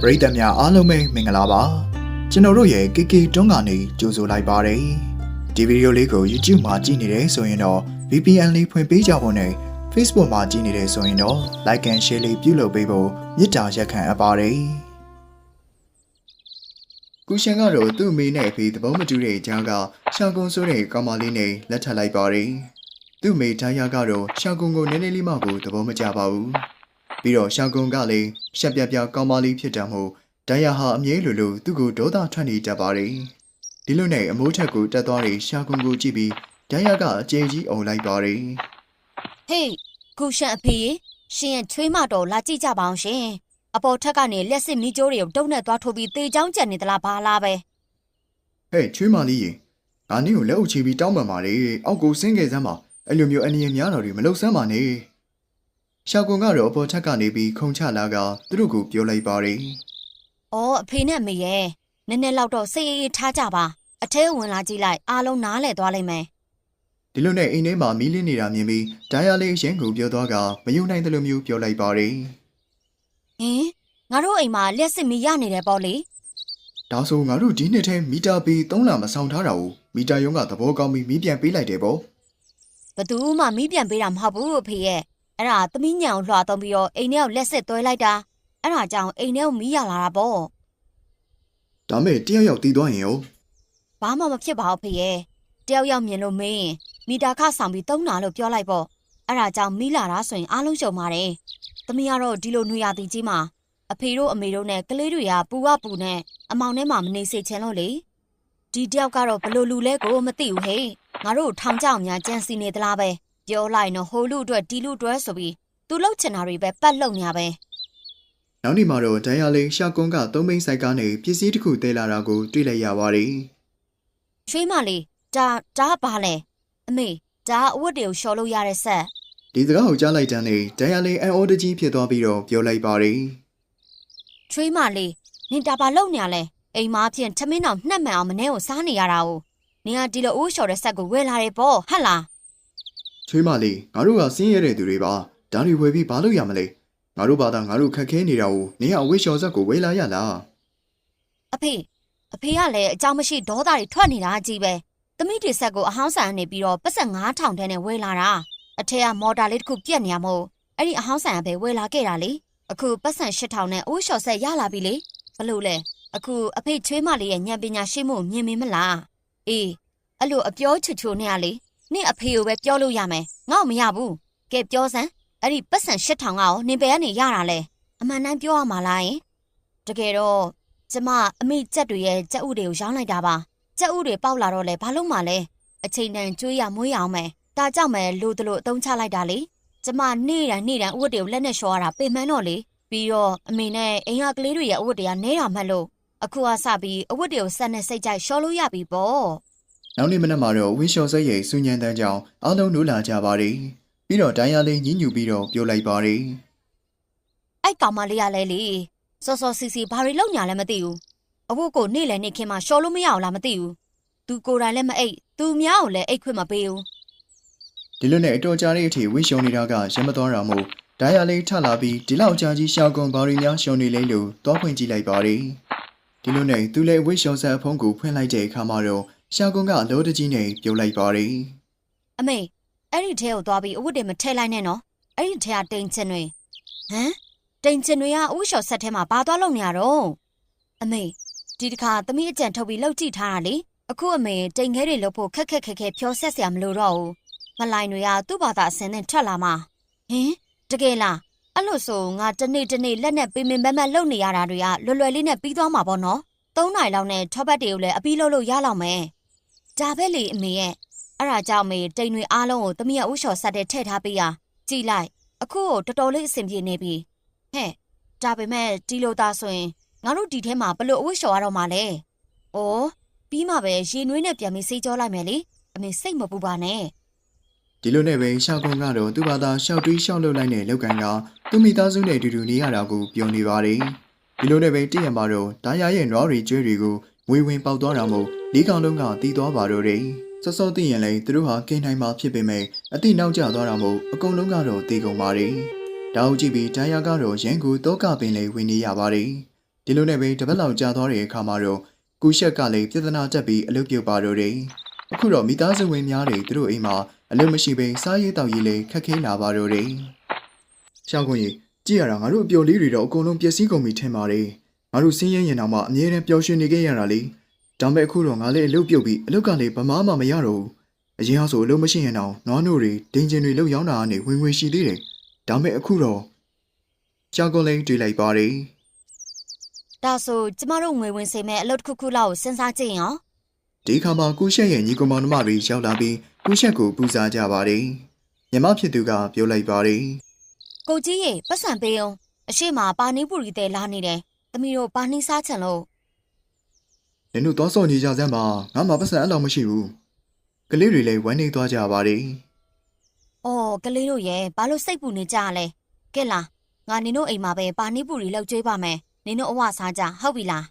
ပရိသတ်များအားလုံးပဲမင်္ဂလာပါကျွန်တော်တို့ရဲ့ KK တွန်းကနေကြိုဆိုလိုက်ပါတယ်ဒီဗီဒီယိုလေးကို YouTube မှာကြည့်နေတယ်ဆိုရင်တော့ VPN လေးဖွင့်ပေးကြဖို့နဲ့ Facebook မှာကြည့်နေတယ်ဆိုရင်တော့ Like and Share လေးပြုလုပ်ပေးဖို့မေတ္တာရက်ခံအပ်ပါတယ်ကုရှင်ကတော့သူ့အမေနဲ့အဖေသဘောမတူတဲ့အကြောင်းကရှောင်းကုန်းဆိုးတဲ့ကောင်မလေးနဲ့လက်ထပ်လိုက်ပါတယ်သူ့အမေတိုင်းရကတော့ရှောင်းကုန်းကိုနည်းနည်းလေးမှကိုသဘောမကျပါဘူး ပြီးတော့ရှောင်းကုန်းကလည်းရှက်ပြပြကောင်းပါလေးဖြစ်တယ်မို့ဒိုင်ယာဟာအမြဲလိုလိုသူ့ကိုဒေါသထွက်နေတတ်ပါတယ်ဒီလိုနဲ့အမိုးထက်ကိုတက်သွားတဲ့ရှောင်းကုန်းကိုကြည့်ပြီးဒိုင်ယာကအကျဉ်းကြီးအုံလိုက်ပါတယ်ဟေးကုရှန်အဖေရေရှင်ရဲ့ချွေးမတော်လာကြည့်ကြပါအောင်ရှင်အပေါ်ထက်ကနေလက်စစ်မီးကြိုးတွေကိုတုံးနဲ့သွားထိုးပြီးတေချောင်းကြံနေသလားဘာလားပဲဟဲ့ချွေးမလေးရေငါနင့်ကိုလက်အုပ်ချပြီးတောင်းပန်ပါလေအောက်ကိုဆင်းခဲ့စမ်းပါအဲ့လိုမျိုးအနည်းများတော်တွေမလုပ်စမ်းပါနဲ့ ရှောင်းကုန်းကတော့အပေါ်ထက်ကနေပြီးခုံချလာကသူတို့ကိုပြောလိုက်ပါတယ်အော်အဖေနဲ့အမေရဲ့နည်းနည်းလောက်တော့စိတ်အေးအေးထားကြပါအထဲဝင်လာကြည့်လိုက်အားလုံးနားလဲသွားလိမ့်မယ်ဒီလိုနဲ့အိမ်ထဲမှာမီးလင်းနေတာမြင်ပြီးဒိုင်ယာလေးရင်းကိုပြောသွားကမယုံနိုင်တယ်လို့မျိုးပြောလိုက်ပါတယ်ဟင်ငါတို့အိမ်မှာလက်စစ်မီးရနေတယ်ပေါ့လေဒါဆိုငါတို့ဒီနှစ်ထဲမီတာပေ3လမဆောင်ထားတာကိုမီတာယုံကသဘောကောင်းပြီးမီးပြန်ပေးလိုက်တယ်ပေါ့ဘသူမှမီးပြန်ပေးတာမဟုတ်ဘူးအဖေရဲ့ အဲ့ဒါသမီးညံကိုလွှာသုံးပြီးတော့အိမ်ထဲကိုလက်စစ်သွဲလိုက်တာအဲ့ဒါကြောင့်အိမ်ထဲကိုမီးရလာတာပေါ့ဒါမဲ့တယောက်ယောက်တီးသွားရင်ရောဘာမှမဖြစ်ပါဘူးဖေရဲ့တယောက်ယောက်မြင်လို့မင်းရင်မီတာခဆောင်ပြီးသုံးတာလို့ပြောလိုက်ပေါ့အဲ့ဒါကြောင့်မိလာတာဆိုရင်အားလုံးရှုံပါတယ်သမီးကတော့ဒီလိုနှွေရသည်ကြီးမှာအဖေတို့အမေတို့နဲ့ကလေးတွေကပူဝပူနဲ့အမောင်ထဲမှာမနေစေချင်လို့လေဒီတယောက်ကတော့ဘလို့လူလဲကိုမသိဘူးဟေ့ငါတို့ထောင်ကြောင်များကြံစီနေသလားပဲ ပြောလိုက်နော်ဟိုလူအတွက်ဒီလူအတွက်ဆိုပြီးသူလှုပ်ချင်တာတွေပဲပတ်လုံညာပဲနောက်နေ့မှာတော့ဒိုင်ယာလေးရှာကွန်ကသုံးဘိန်းဆိုင်ကားနဲ့ပစ္စည်းတစ်ခုတဲလာတာကိုတွေ့လိုက်ရပါတယ်ချွေးမလေးဒါဒါဘာလဲအမေဒါအဝတ်တွေကိုရှော်လို့ရတဲ့ဆက်ဒီစကားကိုကြားလိုက်တဲ့နေ့ဒိုင်ယာလေးအန်အော်တကြီးဖြစ်သွားပြီးတော့ပြောလိုက်ပါတယ်ချွေးမလေးနင်ဒါပါလုံနေရလဲအိမ်မအဖြစ်ထမင်းတော်နှက်မှန်အောင်မနေကိုစားနေရတာ哦နင်ကဒီလိုအိုးလျှော်တဲ့ဆက်ကိုဝယ်လာတယ်ပေါ့ဟဟလား ချွေးမလေးငါတို့ကဆင်းရဲတဲ့သူတွေပါဒါတွေဝယ်ပြီးဘာလို့ရမလဲငါတို့ဘာသာငါတို့ခက်ခဲနေတာကိုနင်အဝိရှော်ဆက်ကိုဝေးလာရလားအဖေအဖေကလည်းအကြောင်းမရှိဒေါသတွေထွက်နေတာကြီးပဲသမီးတွေဆက်ကိုအဟောင်းဆန်နေပြီးတော့ပတ်ဆက်9000တန်းနဲ့ဝေးလာတာအထက်ကမော်တာလေးတစ်ခုပြက်နေရမို့အဲ့ဒီအဟောင်းဆန်ကပဲဝေးလာခဲ့တာလေအခုပတ်ဆက်8000နဲ့အဝိရှော်ဆက်ရလာပြီလေဘလို့လဲအခုအဖေချွေးမလေးရဲ့ဉာဏ်ပညာရှိမှုမြင်မင်းမလားအေးအဲ့လိုအပြောချွတ်ချွတ်နဲ့ကလေ နင့်အဖေကိုပဲပြောလို့ရမယ်ငါ့ကိုမရဘူးကဲပြောစမ်းအဲ့ဒီပတ်ဆက်8000ကရောနင်ဘယ်ကနေရတာလဲအမှန်တမ်းပြောရမှာလားယင်တကယ်တော့ကျမအမိကြက်တွေရဲ့ကြက်ဥတွေကိုရောင်းလိုက်တာပါကြက်ဥတွေပေါက်လာတော့လဲဘာလို့မှလဲအချိန်တန်ကျွေးရမွေးရအောင်မယ်ဒါကြောင့်မဲလို့တလို့အသုံးချလိုက်တာလေကျမနေ့တိုင်းနေ့တိုင်းအဝတ်တွေကိုလက်နဲ့လျှော်ရတာပေမှန်းတော့လေပြီးတော့အမေနဲ့အိမ်ကကလေးတွေရဲ့အဝတ်တွေကနဲတာမှတ်လို့အခုကစပြီးအဝတ်တွေကိုဆက်နဲ့စိတ်ကြိုက်လျှော်လို့ရပြီပေါ့ နောက်နေ့မနက်မှာတော့ဝင်းလျှော်ဆက်ရဲ့စူညံတန်းကြောင်အားလုံးနိုးလာကြပါတယ်ပြီးတော့ဒိုင်ယာလေးညှဉ်းညူပြီးတော့ပြောလိုက်ပါတယ်အဲ့ကောင်မလေးကလည်းလေစောစောစီစီဘာတွေလုပ်ညာလဲမသိဘူးအဝတ်ကိုနေ့လည်းနေ့ခင်းမှလျှော်လို့မရအောင်လားမသိဘူးသူကိုယ်တိုင်လည်းမအိတ်သူများကိုလည်းအိတ်ခွင့်မပေးဘူးဒီလိုနဲ့အတော်ကြာတဲ့အထိဝင်းရှုံနေတာကရမသွားတာမို့ဒိုင်ယာလေးထလာပြီးဒီလောက်ကြာကြီးရှောက်ကွန်ဘာရီများရှုံနေလိမ့်လို့သွားဖွင့်ကြည့်လိုက်ပါတယ်ဒီလိုနဲ့သူလည်းဝင်းရှုံဆက်အဖုံးကိုဖွင့်လိုက်တဲ့အခါမှာတော့ ရှောက်ကွန်ကအလို့တကြီးနဲ့ပြုတ်လိုက်ပါတယ်အမေအဲ့ဒီထဲကိုသွားပြီးအဝတ်တွေမထည့်လိုက်နဲ့နော်အဲ့ဒီထဲကတိန်ချင်တွေဟမ်တိန်ချင်တွေကဥလျှော်ဆက်ထဲမှာဘာသွားလုပ်နေရတော့အမေဒီတစ်ခါသမီးအကြံထုတ်ပြီးလှုပ်ကြည့်ထားတာလေအခုအမေတိန်ခဲတွေလှုပ်ဖို့ခက်ခက်ခက်ခက်ဖြောဆက်စရာမလိုတော့ဘူးမလိုင်းတွေကသူ့ဘာသာအစင်းနဲ့ထွက်လာမှာဟင်တကယ်လားအဲ့လို့ဆိုငါတစ်နေ့တစ်နေ့လက်နဲ့ပင်ပင်ပန်းပန်းလှုပ်နေရတာတွေကလွယ်လွယ်လေးနဲ့ပြီးသွားမှာပေါ့နော်သုံးနိုင်လောက်နဲ့ထောပတ်တွေကိုလည်းအပြီးလှုပ်လို့ရလောက်မယ် ဒါပဲလေအမေရဲ့အဲ့ဒါကြောင့်မေတိန်တွေအားလုံးကိုသမီးရဲ့ဥလျှော်ဆက်တဲ့ထည့်ထားပေးရကြည်လိုက်အခုကိုတော်တော်လေးအဆင်ပြေနေပြီဟဲ့ဒါပေမဲ့ဒီလိုသားဆိုရင်ငါတို့ဒီထဲမှာဘလို့အဝတ်လျှော်ရတော့မှာလဲဩပြီးမှပဲရေနွေးနဲ့ပြန်ပြီးစေးကြောလိုက်မယ်လေအမေစိတ်မပူပါနဲ့ဒီလိုနဲ့ပဲရှောက်ကွန်ကတော့သူ့ဘာသာရှောက်တွေးရှောက်လုပ်လိုက်တဲ့လောက်ကင်ကသူ့မိသားစုနဲ့အတူတူနေရတာကိုပြောနေပါတယ်ဒီလိုနဲ့ပဲတည့်ရမှာတော့ဒါယာရဲ့နွားရီကျွဲတွေကို ငွေဝင်ပေါက်သွားတာမို့လေးကောင်လုံးကတီးသွားပါတော့တယ်စောစောသိရင်လည်းသူတို့ဟာကိန်းတိုင်းမှာဖြစ်ပေမဲ့အတိနောက်ကျသွားတာမို့အကုန်လုံးကတော့တေကုန်ပါတယ်ဒါအုပ်ကြည့်ပြီးဒိုင်ယာကတော့ရန်ကူတောကပင်လေးဝင်နေရပါတယ်ဒီလိုနဲ့ပဲတပတ်လောက်ကြာသွားတဲ့အခါမှာတော့ကူရှက်ကလည်းပြဿနာတက်ပြီးအလုပ်ပြုတ်ပါတော့တယ်အခုတော့မိသားစုဝင်များတွေသူတို့အိမ်မှာအလုပ်မရှိဘဲစားရေးတောက်ရေးလည်းခက်ခဲလာပါတော့တယ်ရှောင်းကွန်ကြီးကြည့်ရတာငါတို့အပျော်လေးတွေတော့အကုန်လုံးပျက်စီးကုန်ပြီထင်ပါတယ် ငါတို့စင်းရဲရင်တော့မှအမြဲတမ်းပျော်ရွှင်နေခဲ့ရတာလေဒါပေမဲ့အခုတော့ငါလည်းအလုပ်ပြုတ်ပြီးအလုပ်ကလည်းဗမာမှမရတော့ဘူးအရင်ကဆိုအလုပ်မရှိရင်တော့နွားနို့တွေဒင်ဂျင်တွေလောက်ရောက်တာကနေဝင်ဝင်ရှိသေးတယ်ဒါပေမဲ့အခုတော့ရှောင်းကွန်လေးတွေ့လိုက်ပါတယ်ဒါဆိုကျမတို့ငွေဝင်စေမဲ့အလုပ်တစ်ခုခုလောက်ကိုစဉ်းစားကြည့်ရင်ရောဒီခါမှာကုရှက်ရဲ့ညီကောင်မောင်နှမတွေရောက်လာပြီးကုရှက်ကိုပူဇော်ကြပါတယ်ညီမဖြစ်သူကပြောလိုက်ပါတယ်ကိုကြီးရေပတ်စံပေးအောင်အရှိမပါနီးပူရီတဲလာနေတယ် သမီးတို့ပါနီးစားချင်လို့နင်တို့သွားစော်နေကြစမ်းပါငါမှပတ်စံအဲ့လောက်မရှိဘူးကလေးတွေလည်းဝမ်းနေသွားကြပါတယ်အော်ကလေးတို့ရဲ့ဘာလို့စိတ်ပူနေကြရလဲကဲလားငါနင်တို့အိမ်မှာပဲပါနီးပူရီလောက်ကျွေးပါမယ်နင်တို့အဝစားကြဟုတ်ပြီလား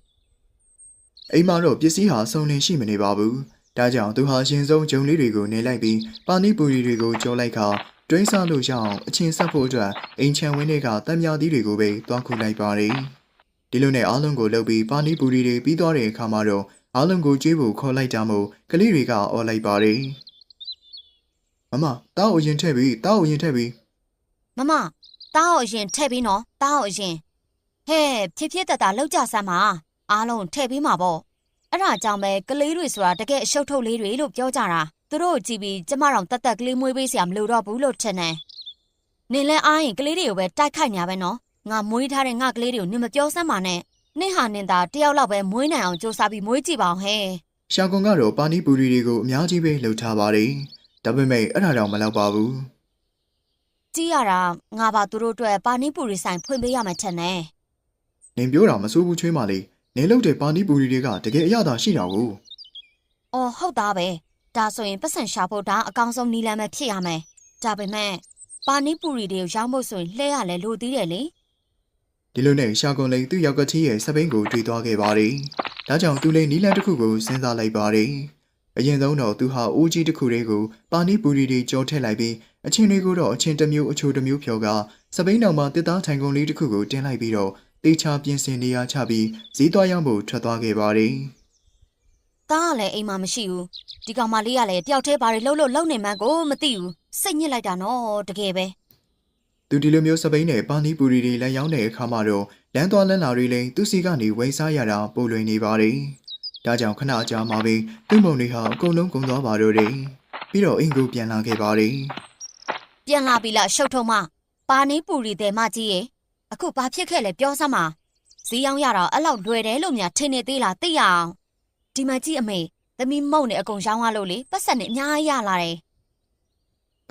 အိမ်မှာတော့ပစ္စည်းဟာစုံလင်ရှိမနေပါဘူးဒါကြောင့်သူဟာရှင်ဆုံးဂျုံလေးတွေကိုနေလိုက်ပြီးပါနီပူရီတွေကိုကြောလိုက်ခါတွင်းစားလို့ရအောင်အချင်းဆက်ဖို့အတွက်အိမ်ချံဝင်းတွေကတံမြာသီးတွေကိုပဲတွားခုလိုက်ပါတယ် ဒီလိုနဲ့အားလုံးကိုလှုပ်ပြီးပါနီပူရီတွေပြီးသွားတဲ့အခါမှာတော့အားလုံးကိုကြွေးဖို့ခေါ်လိုက်တာမို့ကလေးတွေကအော်လိုက်ပါတယ်မမတောက်အရင်ထည့်ပြီးတောက်အရင်ထည့်ပြီးမမတားအောင်အရင်ထည့်ပြီးနော်တားအောင်အရင်ဟဲ့ဖြစ်ဖြစ်တတလောက်ကြစမ်းပါအားလုံးထည့်ပြီးမှာပေါ့အဲ့ဒါကြောင့်ပဲကလေးတွေဆိုတာတကယ်အရှုပ်ထုတ်လေးတွေလို့ပြောကြတာသူတို့ကိုကြည့်ပြီးကျမတို့တက်တက်ကလေးမွေးပေးစရာမလိုတော့ဘူးလို့ထင်တယ်နင်လဲအားရင်ကလေးတွေကိုပဲတိုက်ခိုက်ညာပဲနော် ငါမွေးထားတဲ့ငါကလေးတွေကိုနင်မပြောစမ်းပါနဲ့နင့်ဟာနင်သာတယောက်လောက်ပဲမွေးနိုင်အောင်စူးစမ်းပြီးမွေးကြည့်ပါအောင်ဟဲ့ရှာကွန်ကတော့ပါနီပူရီတွေကိုအများကြီးပဲလှုပ်ထားပါတယ်ဒါပေမဲ့အဲ့ဒါတော့မလောက်ပါဘူးကြည့်ရတာငါပါသူတို့အတွက်ပါနီပူရီဆိုင်ဖွင့်ပေးရမယ်ထင်တယ်နင်ပြောတာမစိုးဘူးချွေးမလေးနင်လှုပ်တဲ့ပါနီပူရီတွေကတကယ်အရသာရှိတာကို။အော်ဟုတ်သားပဲ။ဒါဆိုရင်ပတ်စံရှာဖို့ဒါအကောင်းဆုံးနီလန်းပဲဖြစ်ရမယ်။ဒါပေမဲ့ပါနီပူရီတွေကိုရောင်းဖို့ဆိုရင်လှဲရလဲလို့သေးတယ်လေ ဒီလိုနဲ့ရှာကွန်လေးသူ့ရောက်ကချီရဲ့စပိန်ကိုတွေ့သွားခဲ့ပါတယ်ဒါကြောင့်သူလည်းနီလန်တစ်ခုကိုစဉ်းစားလိုက်ပါတယ်အရင်ဆုံးတော့သူဟာအိုးကြီးတစ်ခုလေးကိုပါနီပူရီတွေကြောထည့်လိုက်ပြီးအချင်းတွေကိုတော့အချင်းတစ်မျိုးအချိုတစ်မျိုးဖြော်ကစပိန်တော်မှာတစ်သားထိုင်ကုန်လေးတစ်ခုကိုတင်လိုက်ပြီးတော့တေချာပြင်ဆင်နေရချပြီးဈေးသွားရောက်ဖို့ထွက်သွားခဲ့ပါတယ်။သားကလည်းအိမ်မှာမရှိဘူး။ဒီကောင်မလေးကလည်းတယောက်တည်းဘာတွေလှုပ်လို့လှုပ်နေမှန်းကိုမသိဘူး။စိတ်ညစ်လိုက်တာနော်တကယ်ပဲ သူဒီလိုမျိုးစပိန်နဲ့ပါနီပူရီတွေလည်းရောင်းတဲ့အခါမှာတော့လမ်းသွားလမ်းလာတွေလည်းသူ့စီကနေဝိစားရတာပိုလွင်နေပါတယ်။ဒါကြောင့်ခဏအကြာမှပဲသူ့မုံတွေဟာအကုန်လုံးကုန်သွားပါတော့တယ်။ပြီးတော့အိမ်ကိုပြန်လာခဲ့ပါတယ်။ပြန်လာပြီလားရှုပ်ထုံမ။ပါနီပူရီတဲ့မကြီးရေ။အခုဘာဖြစ်ခဲ့လဲပြောစမ်းပါ။ဈေးရောင်းရတာအဲ့လောက်လွယ်တယ်လို့များထင်နေသေးလားသိရအောင်။ဒီမကြီးအမေသမီးမုံနဲ့အကုန်ရောင်းရလို့လေပတ်စံနဲ့အများကြီးရလာတယ်။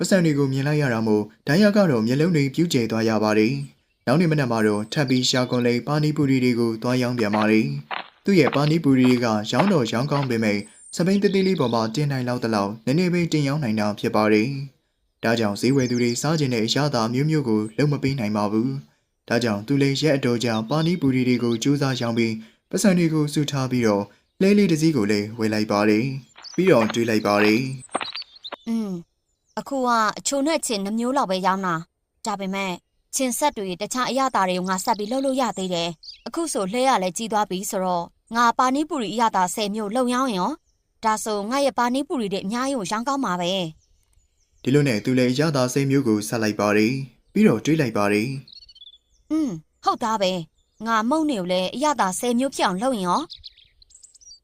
ပတ်စံတွေကိုမြင်လိုက်ရတာမို့ဒိုင်ယာကတော့မျက်လုံးတွေပြူးကျဲသွားရပါတယ်။နောက်နေ့မနက်မှာတော့ထပ်ပြီးရှာကွန်လေးပါနီပူရီတွေကိုသွားရောင်းပြန်ပါတယ်။သူ့ရဲ့ပါနီပူရီတွေကရောင်းတော့ရောင်းကောင်းပေမဲ့စပိန်တေးသေးလေးပေါ်မှာတင်နိုင်လောက်တလောက်နည်းနည်းပဲတင်ရောင်းနိုင်တာဖြစ်ပါတယ်။ဒါကြောင့်ဈေးဝယ်သူတွေစားကျင်တဲ့အရာသာမျိုးမျိုးကိုလုံးမပေးနိုင်ပါဘူး။ဒါကြောင့်သူလည်းရက်အတော်ကြာပါနီပူရီတွေကိုစူးစမ်းရောင်းပြီးပတ်စံတွေကိုစုထားပြီးတော့လဲလေးတစ်စီးကိုလည်းဝယ်လိုက်ပါတယ်။ပြီးတော့တွေးလိုက်ပါတယ်။။อืม အခုကအချိုနဲ့ချင်းနှမျိုးလောက်ပဲရောင်းတာဒါပေမဲ့ချင်းဆက်တွေတခြားအရသာတွေကိုငါဆက်ပြီးလှုပ်လို့ရသေးတယ်အခုဆိုလှဲရလဲကြီးသွားပြီဆိုတော့ငါပါနီပူရီအရသာ10မျိုးလုံရောင်းရင်ရောဒါဆိုငါရဲ့ပါနီပူရီတွေအများကြီးကိုရောင်းကောင်းပါပဲဒီလိုနဲ့သူလည်းရတာစိတ်မျိုးကိုဆက်လိုက်ပါတယ်ပြီးတော့တွေးလိုက်ပါတယ်อืมဟုတ်သားပဲငါမုံနေကိုလည်းအရသာ10မျိုးဖြစ်အောင်လုပ်ရင်ရော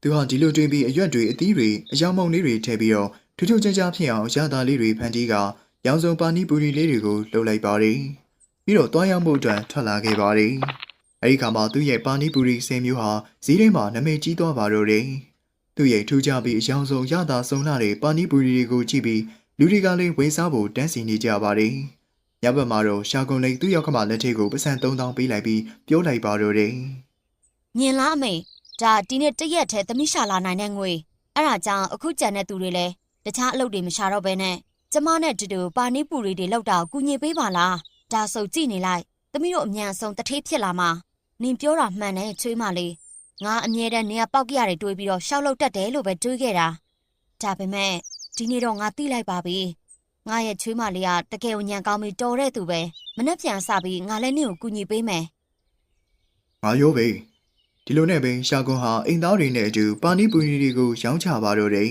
သူဟာဒီလိုတွေးပြီးအရွက်တွေအသီးတွေအယောင်မုံလေးတွေထည့်ပြီးတော့ ထူးထူးခြားခြားဖြစ်အောင်ရတာလေးတွေဖန်တီးကရောင်စုံပါနီပူရီလေးတွေကိုလှုပ်လိုက်ပါတယ်ပြီးတော့တွားရောက်မှုအတွက်ထွက်လာခဲ့ပါတယ်အဲဒီခါမှာသူ့ရဲ့ပါနီပူရီဆယ်မျိုးဟာဈေးထဲမှာနမိတ်ကြီးသွားပါတော့တယ်သူ့ရဲ့ထူးခြားပြီးအယောင်စုံရတာစုံလာတဲ့ပါနီပူရီတွေကိုကြည့်ပြီးလူတွေကလည်းဝေစားဖို့တန်းစီနေကြပါတယ်ညဘက်မှာတော့ရှာကွန်လိန်သူ့ရောက်ခမလက်ထဲကိုပစံ3000ပေးလိုက်ပြီးပြောလိုက်ပါတော့တယ်ညင်လားအမေဒါဒီနေ့တရက်တည်းသမီးရှာလာနိုင်တဲ့ငွေအဲ့ဒါကြောင့်အခုကြံတဲ့သူတွေလည်း တခြားအလုပ်တွေမရှာတော့ဘဲနဲ့ကျမနဲ့တူတူပါနီပူရီတွေလောက်တာကိုကူညီပေးပါလားဒါဆိုကြည့်နေလိုက်သမီးတို့အမြန်ဆုံးတထေးဖြစ်လာမှာနင်ပြောတာမှန်တယ်ချွေးမလေးငါအမြဲတမ်းနေရာပေါက်ကရတွေတွေးပြီးတော့ရှောက်လောက်တတ်တယ်လို့ပဲတွေးခဲ့တာဒါပေမဲ့ဒီနေ့တော့ငါသိလိုက်ပါပြီငါရဲ့ချွေးမလေးကတကယ်ကိုညံကောင်းပြီးတော်တဲ့သူပဲမနှက်ပြန်စပြီးငါလည်းနင့်ကိုကူညီပေးမယ်ငါရောပဲဒီလိုနဲ့ပဲရှာကွန်ဟာအိမ်သားတွေနဲ့အတူပါနီပူနီတွေကိုရောင်းချပါတော့တယ်